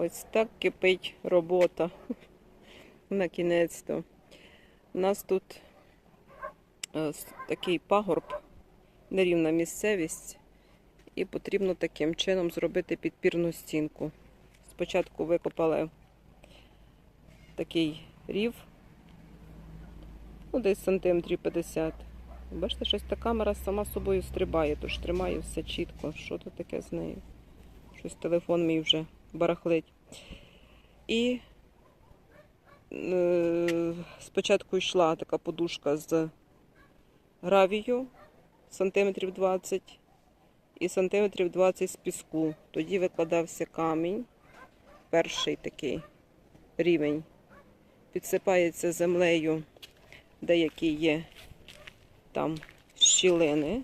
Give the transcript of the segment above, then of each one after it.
Ось так кипить робота. На кінець-то. У нас тут е, такий пагорб, нерівна місцевість, і потрібно таким чином зробити підпірну стінку. Спочатку викопали такий рів, ну, десь сантиметрів 50. Бачите, щось та камера сама собою стрибає, тож тримає все чітко. Що то таке з нею? Щось телефон мій вже барахлить. І е, спочатку йшла така подушка з гравію сантиметрів 20 і сантиметрів 20 з піску. Тоді викладався камінь, перший такий рівень. Підсипається землею, деякі є там щілини.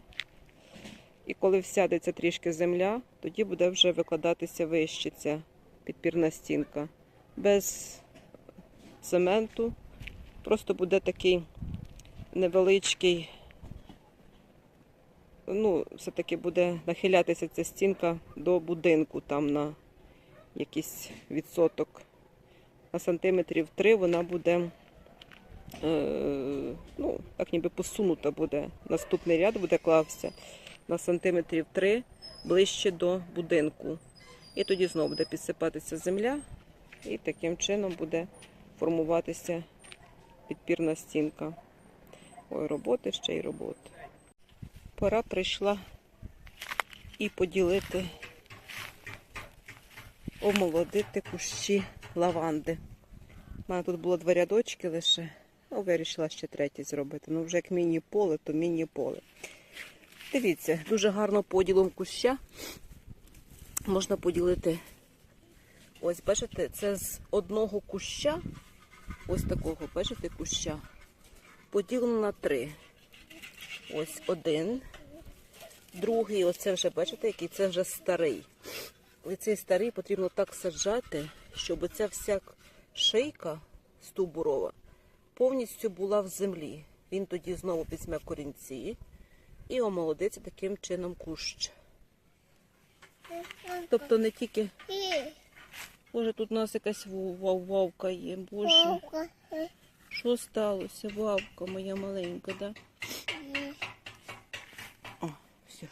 І коли всядеться трішки земля, тоді буде вже викладатися вище ця підпірна стінка. Без цементу. Просто буде такий невеличкий, ну, все-таки буде нахилятися ця стінка до будинку, там на якийсь відсоток. На сантиметрів 3 вона буде, е, ну, так ніби посунута буде. Наступний ряд буде клався на сантиметрів 3 ближче до будинку. І тоді знову буде підсипатися земля, і таким чином буде формуватися підпірна стінка. Ой, роботи ще й роботи. Пора прийшла і поділити, омолодити кущі лаванди. У мене тут було два рядочки лише. Ну, вирішила ще третій зробити. Ну, вже як міні-поле, то міні-поле. Дивіться, дуже гарно поділом куща можна поділити. Ось, бачите, це з одного куща, ось такого, бачите, куща, поділено на три. Ось один. Другий, оце вже, бачите, який це вже старий. І цей старий потрібно так саджати, щоб оця вся шийка стовбурова повністю була в землі. Він тоді знову візьме корінці і омолодиться таким чином кущ. Тобто не тільки. Боже, тут у нас якась вовка є. Боже, що сталося? Вовка моя маленька, да? О, все.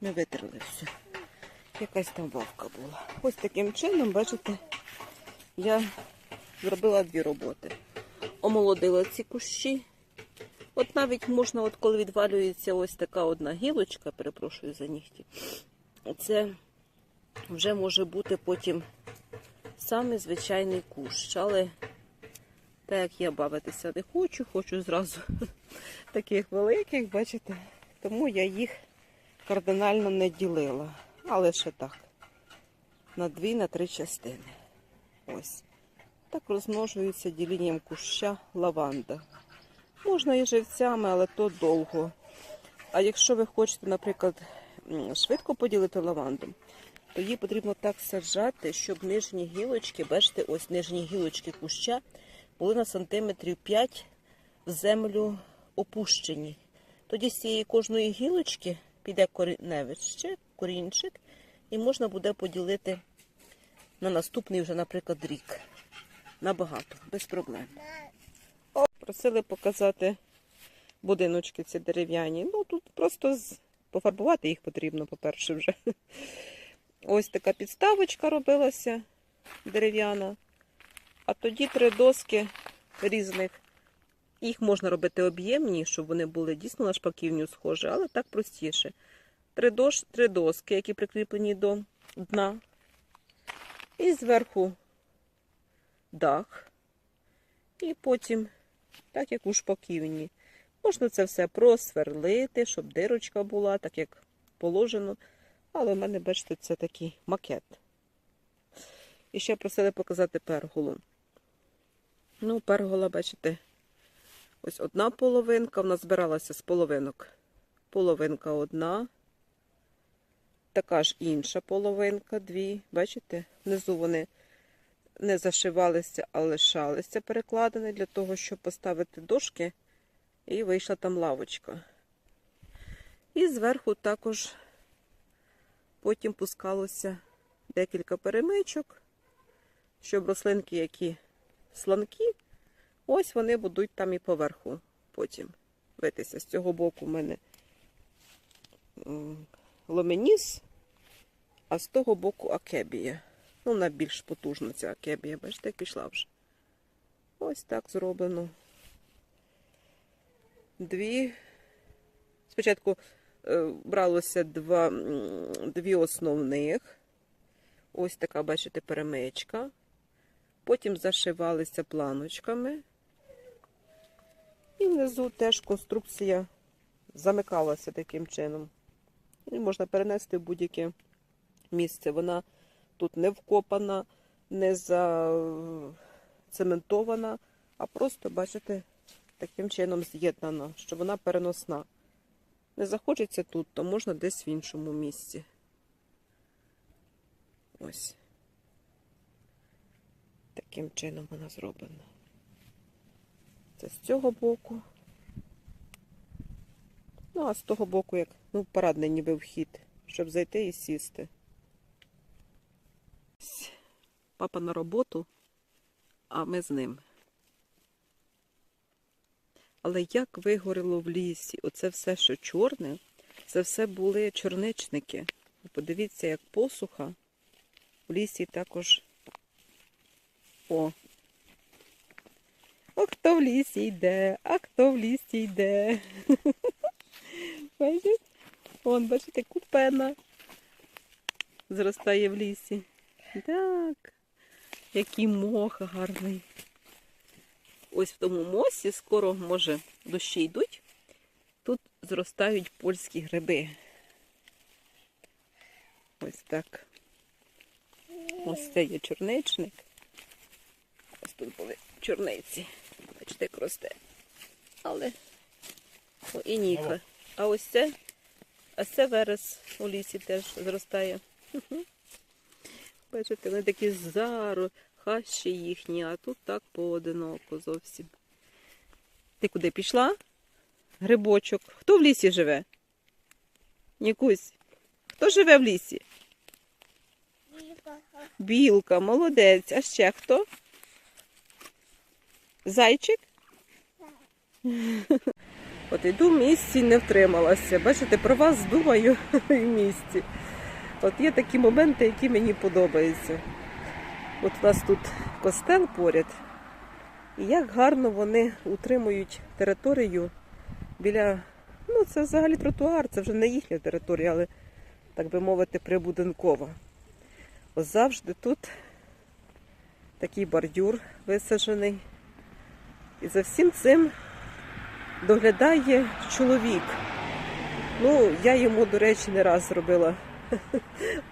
Ми витерли все. Якась там вовка була. Ось таким чином, бачите, я зробила дві роботи. Омолодила ці кущі. От навіть можна, от коли відвалюється ось така одна гілочка, перепрошую за нігті, це вже може бути потім саме звичайний кущ. Але так як я бавитися не хочу, хочу зразу таких великих, бачите, тому я їх кардинально не ділила. Але ще так. На дві, на три частини. Ось. Так розмножується ділінням куща лаванда. Можна і живцями, але то довго. А якщо ви хочете, наприклад, швидко поділити лаванду, то її потрібно так саджати, щоб нижні гілочки, бачите, ось нижні гілочки куща були на сантиметрів 5 в землю опущені. Тоді з цієї кожної гілочки піде коріневище, корінчик, і можна буде поділити на наступний вже, наприклад, рік. Набагато, без проблем. Просили показати будиночки ці дерев'яні. Ну, тут просто з... пофарбувати їх потрібно, по-перше, вже. Ось така підставочка робилася дерев'яна. А тоді три доски різних. Їх можна робити об'ємні, щоб вони були дійсно на шпаківню схожі, але так простіше. Три, дош... три доски, які прикріплені до дна. І зверху дах. І потім, так як у шпаківні, можна це все просверлити, щоб дирочка була, так як положено. Але в мене, бачите, це такий макет. І ще просили показати перголу. Ну, пергола, бачите, ось одна половинка, вона збиралася з половинок. Половинка одна. Така ж інша половинка, дві. Бачите? Внизу вони не зашивалися, а лишалися перекладені для того, щоб поставити дошки, і вийшла там лавочка. І зверху також потім пускалося декілька перемичок, щоб рослинки, які сланкі, ось вони будуть там і поверху потім витися. З цього боку в мене ломеніс, а з того боку акебія. Ну, вона більш потужна ця акебія, бачите, як пішла вже. Ось так зроблено. Дві. Спочатку е, бралося два, дві основних. Ось така, бачите, перемичка. Потім зашивалися планочками. І внизу теж конструкція замикалася таким чином. І можна перенести в будь-яке місце. Вона тут не вкопана, не зацементована, а просто, бачите, таким чином з'єднана, що вона переносна. Не захочеться тут, то можна десь в іншому місці. Ось. Таким чином вона зроблена. Це з цього боку. Ну, а з того боку, як ну, парадний ніби вхід, щоб зайти і сісти. Папа на роботу, а ми з ним. Але як вигоріло в лісі, оце все, що чорне, це все були чорничники. Подивіться, як посуха. В лісі також. О. О, хто в лісі йде, а хто в лісі йде. Бачите? Вон, бачите, купена зростає в лісі. Так, який мох гарний. Ось в тому мосі скоро, може, дощі йдуть. Тут зростають польські гриби. Ось так. Ось це є чорничник. Ось тут були чорниці. Бачите, як росте. Але О, і ніка. А ось це, а це верес у лісі теж зростає. Бачите, вони такі зару, хащі їхні, а тут так поодиноко зовсім. Ти куди пішла? Грибочок. Хто в лісі живе? Нікусь. Хто живе в лісі? Білка, молодець. А ще хто? Зайчик? От йду в місці і не втрималася. Бачите, про вас думаю в місті. От є такі моменти, які мені подобаються. От у нас тут костел поряд. І як гарно вони утримують територію біля. Ну, це взагалі тротуар, це вже не їхня територія, але, так би мовити, прибудинкова. Ось завжди тут такий бордюр висаджений. І за всім цим доглядає чоловік. Ну, я йому, до речі, не раз зробила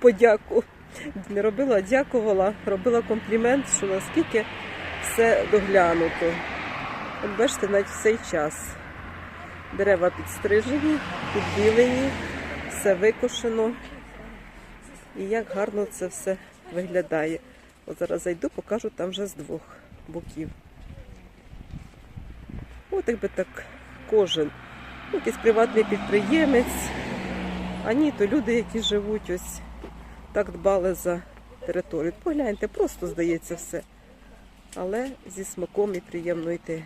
подяку. Не робила, дякувала, робила комплімент, що наскільки все доглянуто. От бачите, навіть в цей час. Дерева підстрижені, підбілені, все викошено. І як гарно це все виглядає. От зараз зайду, покажу там вже з двох боків. От якби так кожен. Якийсь приватний підприємець. А ні, то люди, які живуть ось так дбали за територію. Погляньте, просто здається все. Але зі смаком і приємно йти.